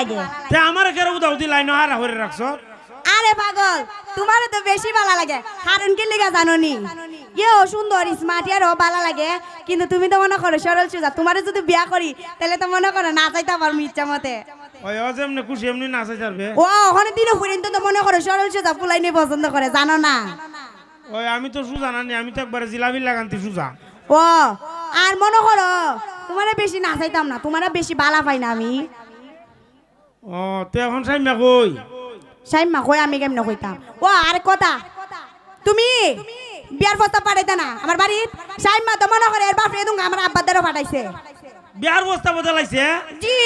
লাগে। তে আমার কেরো উদাও দি লাইন হারা হরে রাখছ। আরে পাগল তোমার তো বেশি ভালো লাগে। কারণ কি লিগা জানো নি ইয়েও সুন্দর স্মার্ট ইয়ারও ভালো লাগে। কিন্তু তুমি তো মনে করো সরল সুজা তোমার যদি বিয়া করি তাহলে তো মনে করো না চাইতে পারব ইচ্ছা মতে। ওই ও যেমনি খুশি এমনি নাচে যাবে ও ওখানে দিনও পর্যন্ত তো মনে করো সরল সুজা ফুলাই নিয়ে পছন্দ করে জানো না? ওই আমি তো সুজা নানি আমি তো একবারে জিলাপি লাগান্তি সুজা। ও আর মনে করো তোমারে বেশি না চাইতাম না তোমারে বেশি বালা পাই না আমি। ও তে এখন সাইমা কই সাইমা কই আমি কেমনে কইতাম ও আর কথা? তুমি? বিয়ার প্রস্তাব পাঠাইতে না আমার বাড়িত সাইমা তো মনে করে এর বাপ রে দুঙ্গা আমার আব্বার দ্বারা পাঠাইছে। বিয়ার বস্তা বদলাইছে? জি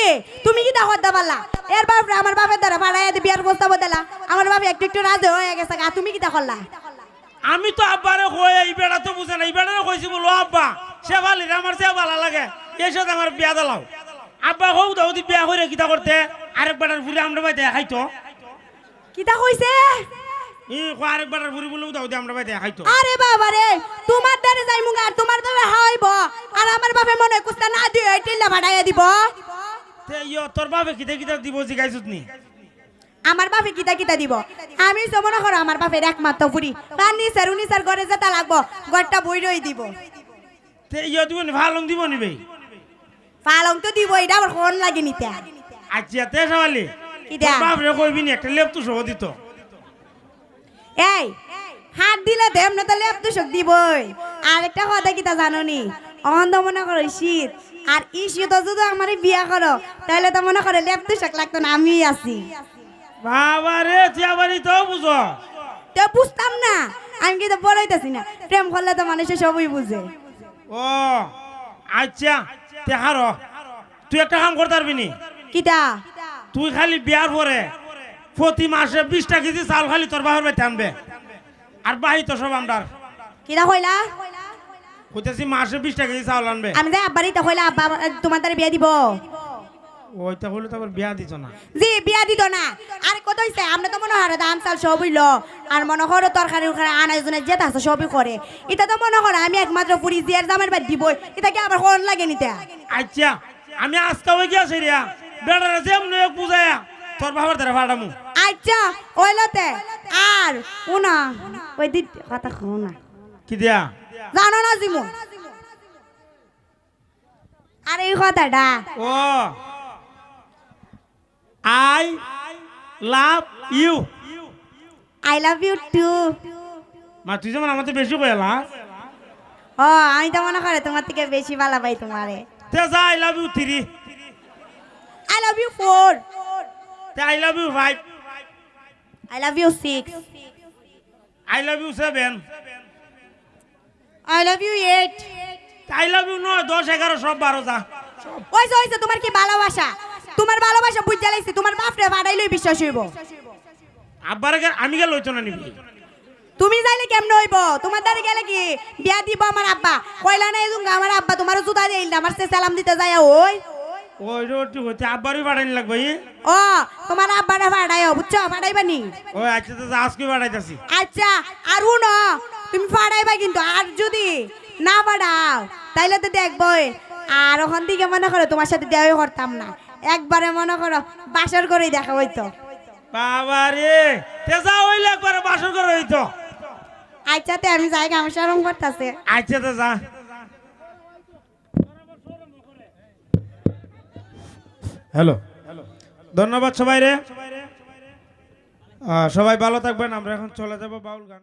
তুমি কি দেখো পারলা এর বাপ রে আমার বাপের দ্বারা পাঠাই দিয়ে বিয়ার প্রস্তাব দিলা আমার বাপ একটু একটু রাজে হয়ে গেছে গা তুমি কি দেখলা আমি তো আব্বারে কই এই বেড়া তো বুঝে না এই বেড়া কইছি বলো আব্বা সে ভালি আমার সে ভালো লাগে এই সাথে আমার বিয়া দিলাও। আব্বা হৌ দাও দি বিয়া করে কিতা করতে আরেক বেটার ফুলে আমরা বাইতে খাইতো কিতা কইছে? ই কো আরেক বেটার ফুলি বলে দাও দি আমরা বাইতে খাইতো আরে বাবা রে তোমার দ্বারা যাই মুগা তোমার দ্বারা হাইব আর আমার বাপে মনে কুস্তা না দিয়ে টিল্লা ভাড়াইয়া দিব। তে ইয় তোর বাপে কিতা কিতা দিব জিগাইছত নি? আমার বাপে কিতা কিতা দিব? আমি তো মনে করো আমার বাপের একমাত্র বুড়ি তার নিসার উনিসার ঘরে যেতে লাগবো ঘরটা বই রই দিব। তে ইয় দিব নি ভালো দিব নি বে? পালং তো দিব এটা আমার কোন লাগে নিতে আচ্ছা তে সওয়ালি বাপ রে কইবি নি একটা লেপ তো সহ দিত এই হাত দিলে দেম না তাহলে এত শোক দিবই। আর একটা কথা কিতা জানো নি অন্ধ মনে করো শীত। আর ই শীত যদি আমার বিয়া করো তাহলে তো মনে করে লেপ তুষক লাগতো না আমি আছি। বাবা রে তুই আবারই তো বুঝো। তো বুঝতাম না আমি কিন্তু বলাইতেছি না। প্রেম করলে তো মানুষের সবই বুঝে। ও আচ্ছা তে তুই একটা কাম করতে পারবি নি? কিতা তুই খালি বিয়ার পরে প্রতি মাসে বিশটা কেজি চাল খালি তোর বাপের বাড়িতে আনবে। আর বাহি তো সব আমরার। কিতা কইলা? কইতেছি মাসে বিশটা কেজি চাউল আনবে। আমি যে আব্বারই তো কইলা আব্বা তোমার তারে বিয়া দিব। ওইটা বলে তো আবার বিয়া দিত না। জি বিয়া দিত না। আর কত হইছে? আমরা তো মনে হয় দাম চাল সবই ল আর মনে করো তরকারি উরকারি আনাই জনে যেটা আছে সবই করে। এটা তো মনে করো আমি একমাত্র পুরি জিয়ার জামের বাদ দিবই। এটা কি আবার কোন লাগে নিতে? আচ্ছা আমি আজকে ওই গিয়েছি রিয়া বেড়ারে যেমন এক বুঝায়া তোর বাবার দ্বারা ভাড়ামু আচ্ছা ওইলতে আর উনা ওই দি কথা কও না। কি দিয়া? জানো না জিমু? আর এই কথাটা ও I love you. I love you too. মা তুই যেমন আমাদের বেশি কইলা ও আমি তো মনে করে তোমার থেকে বেশি ভালো পাই তোমারে। তে যা I love you three. I love you four I love you five I love you six I love you seven I love you eight I love you নয় দশ এগারো সব বারো যা। ওইসে ওইসে তোমার কি ভালোবাসা? তোমার ভালোবাসা বুঝতে লাগছে তোমার বাপরে ভাড়াইলই বিশ্বাস হইব। আব্বারে আমি গেলে হইতো না নিবি। তুমি যাইলে কেমনে হইব? তোমার দ্বারা গেলে কি? বিয়া দিব আমার আব্বা। কইলা নাই আমার আব্বা তোমার জুতা দিল আমার সে সালাম দিতে যায় ওই। ওই রোটি হইতে আব্বারই বাড়াইনি লাগবে? ও তোমার আব্বাটা ভাড়াইও বুঝছ? ভাড়াইবা নি? ওই আচ্ছা তো যা, আজকে বাড়াইতেছি। আচ্ছা আর উনো তুমি ভাড়াইবা কিন্তু আর যদি না ভাড়াও তাইলে তো দেখবই আর ওখান থেকে মনে করো তোমার সাথে দেওয়াই করতাম না। একবারে মনে করো বাসর করেই দেখা হইতো। বাবা রে তে যা হইলে একবারে বাসর করে হইতো। আচ্ছা তে আমি যাই আমার সরম করতেছে। আচ্ছা তো যা। হ্যালো। ধন্যবাদ সবাই রে সবাই ভালো থাকবেন আমরা এখন চলে যাব বাউল গান।